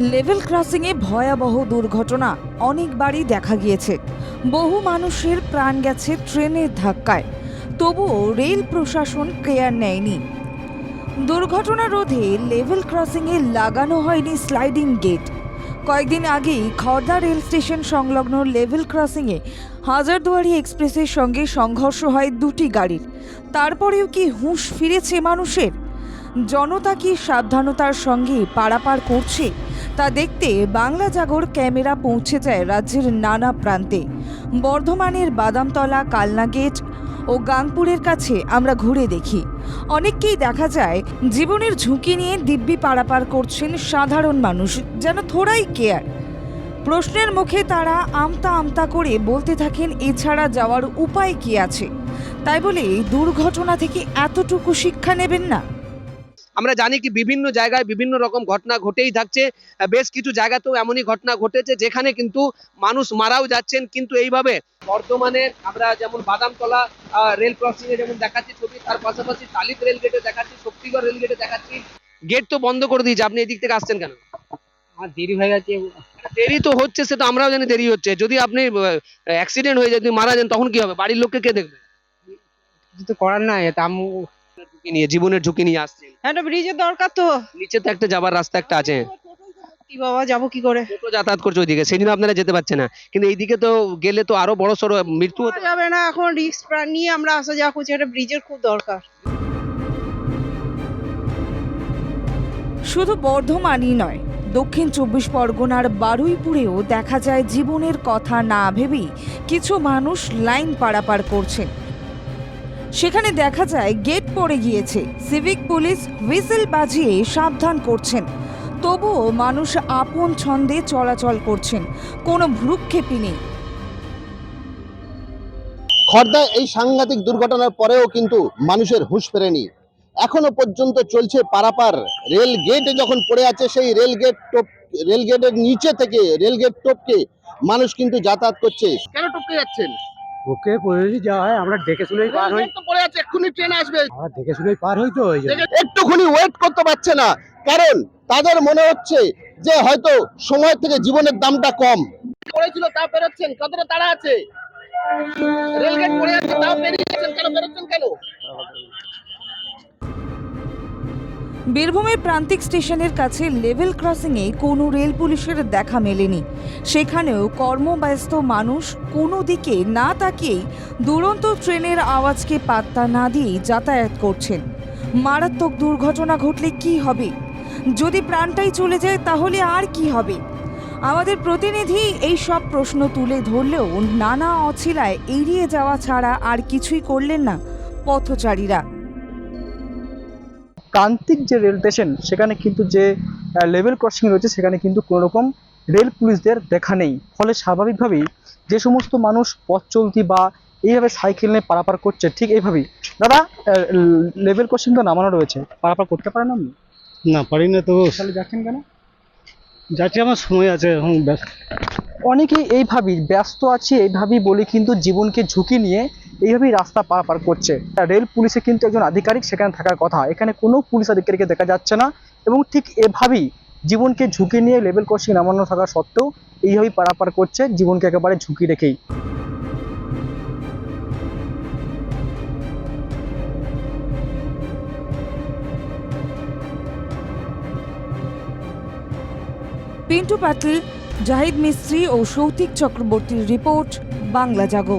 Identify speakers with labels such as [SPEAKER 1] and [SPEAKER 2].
[SPEAKER 1] Level ক্রসিংয়ে ভয়াবহ দুর্ঘটনা অনেকবারই দেখা গিয়েছে। বহু মানুষের প্রাণ গেছে ট্রেনের ধাক্কায়, তবুও রেল প্রশাসন কেয়ার নেয়নি। দুর্ঘটনা রোধে লেভেল ক্রসিংয়ে লাগানো হয়নি স্লাইডিং গেট। কয়েকদিন আগেই খড়দা রেল স্টেশন সংলগ্ন লেভেল ক্রসিংয়ে হাজারদুয়ারি এক্সপ্রেসের সঙ্গে সংঘর্ষ হয় দুটি গাড়ির। তারপরেও কি হুঁশ ফিরেছে মানুষের? জনতা কি সাবধানতার সঙ্গে পারাপার করছে? তা দেখতে বাংলা জাগর ক্যামেরা পৌঁছে যায় রাজ্যের নানা প্রান্তে। বর্ধমানের বাদামতলা, কালনা গেট ও গাংপুরের কাছে আমরা ঘুরে দেখি। অনেককেই দেখা যায় জীবনের ঝুঁকি নিয়ে দিব্যি পারাপার করছেন সাধারণ মানুষ, যেন থোড়াই কেয়ার। প্রশ্নের মুখে তারা আমতা আমতা করে বলতে থাকেন, এছাড়া যাওয়ার উপায় কি আছে? তাই বলে দুর্ঘটনা থেকে এতটুকু শিক্ষা নেবেন না।
[SPEAKER 2] আমরা জানি কি বিভিন্ন জায়গায় বিভিন্ন রকম ঘটনা ঘটেই থাকছে। বেশ কিছু জায়গাতেও এমনই ঘটনা ঘটেছে যেখানে কিন্তু মানুষ মারাও যাচ্ছেন। কিন্তু এইভাবে বর্তমানে আমরা যেমন বাদামতলা রেল ক্রসিং এ যেমন দেখাচ্ছি ছবি তার পাশাপাশি তালিত রেল গেটে দেখাচ্ছি শক্তিগড় রেল গেটে দেখাচ্ছি। গেট তো বন্ধ করে দিয়েছে আপনি এদিক থেকে আসছেন কেন?
[SPEAKER 3] আমার দেরি হয়ে গেছে
[SPEAKER 2] দেরি তো হচ্ছে সেটা আমরাও জানি দেরি হচ্ছে। যদি আপনি অ্যাক্সিডেন্ট হয়ে যায় যদি মারা যান তখন কি হবে? বাড়ির লোককে কে দেখবে?
[SPEAKER 3] কিছু তো করার নাই তা আমি
[SPEAKER 2] ঝুঁকি নিয়ে জীবনের ঝুঁকি নিয়ে আসছেন
[SPEAKER 4] একটা ব্রিজের দরকার তো।
[SPEAKER 2] নিচে তো একটা যাবার রাস্তা একটা আছে।
[SPEAKER 4] কি বাবা যাব কি করে?
[SPEAKER 2] টোটো যাতায়াত করছে ওইদিকে সেই জন্য আপনারা যেতে পারছে না। কিন্তু এইদিকে তো গেলে তো আরও বড় সড়ো মৃত্যু হতে
[SPEAKER 4] যাবে না এখন রিস্ক নিয়ে আমরা আসা যাওয়া করছি একটা ব্রিজের খুব দরকার।
[SPEAKER 1] শুধু বর্ধমানই নয় দক্ষিণ চব্বিশ পরগনার বারুইপুরেও দেখা যায় জীবনের কথা না ভেবেই কিছু মানুষ লাইন পারাপার করছেন। সেখানে দেখা যায় গেট পড়ে গিয়েছে। সিভিক পুলিশ হুইসেল বাজিয়ে সাবধান করছেন। তবুও মানুষ আপন ছন্দে চলাচল করছেন। কোনো ভ্রুক্ষেপই নেই।
[SPEAKER 5] খর্দা এই সাংঘাতিক দুর্ঘটনার পরেও কিন্তু মানুষের হুঁশ ফেরেনি। এখনও পর্যন্ত চলছে পারাপার রেল গেটে যখন পড়ে আছে সেই রেল গেট টোপ রেল গেটের নিচে থেকে রেল গেট টপকে মানুষ কিন্তু যাতায়াত করছে। কেন টপকে যাচ্ছেন?
[SPEAKER 6] ওকে হয় আমরা দেখে শুনেই পার হই।
[SPEAKER 5] তো পড়ে আছে এক্ষুনি ট্রেন আসবে।
[SPEAKER 6] আমরা দেখে শুনেই পার হই তো
[SPEAKER 5] একটুখানি ওয়েট করতে পারছে না। কারণ তাদের মনে হচ্ছে যে হয়তো সময় থেকে জীবনের দামটা কম। পড়েছিল তা পেরোচ্ছেন। কতটা তাড়া আছে? রেলগেট পড়ে আছে তা পেরিয়েছেন কেন পেরোচ্ছেন কেন?
[SPEAKER 1] বীরভূমের প্রান্তিক স্টেশনের কাছে লেভেল ক্রসিংয়ে কোনো রেল পুলিশের দেখা মেলেনি। সেখানেও কর্মব্যস্ত মানুষ কোনো দিকে না তাকিয়েই দুরন্ত ট্রেনের আওয়াজকে পাত্তা না দিয়েই যাতায়াত করছেন। মারাত্মক দুর্ঘটনা ঘটলে কি হবে? যদি প্রাণটাই চলে যায় তাহলে আর কি হবে? আমাদের প্রতিনিধি এই সব প্রশ্ন তুলে ধরলেও নানা অছিলায় এড়িয়ে যাওয়া ছাড়া আর কিছুই করলেন না পথচারীরা।
[SPEAKER 7] প্রান্তিক যে রেল স্টেশন সেখানে কিন্তু যে লেভেল ক্রসিং রয়েছে সেখানে কিন্তু কোনো রকম রেল পুলিশদের দেখা নেই। ফলে স্বাভাবিকভাবেই যে সমস্ত মানুষ পথ চলতি বা এইভাবে সাইকেল নিয়ে পারাপার করছে ঠিক এইভাবেই। দাদা লেভেল ক্রসিং তো নামানো রয়েছে পারাপার করতে পারেন আপনি?
[SPEAKER 6] না পারি না তো।
[SPEAKER 7] তাহলে যাচ্ছেন কেন?
[SPEAKER 6] যাচ্ছি আমার সময় আছে এখন
[SPEAKER 7] অনেকেই এইভাবেই ব্যস্ত আছে এইভাবেই বলে কিন্তু জীবনকে ঝুঁকি নিয়ে এইভাবেই রাস্তা পারাপার করছে। রেল পুলিশে কিন্তু একজন আধিকারিক সেখানে থাকার কথা। এখানে কোনো পুলিশ আধিকারিককে দেখা যাচ্ছে না এবং ঠিক এভাবেই জীবনকে ঝুঁকি নিয়ে লেভেল ক্রসিং নামানো থাকা সত্ত্বেও এইভাবেই পারাপার করছে জীবনকে একেবারে ঝুঁকি রেখেই।
[SPEAKER 1] পিন্টু পাটিল জাহিদ মিস্ত্রি ও সৌতিক চক্রবর্তীর রিপোর্ট, বাংলা জাগো।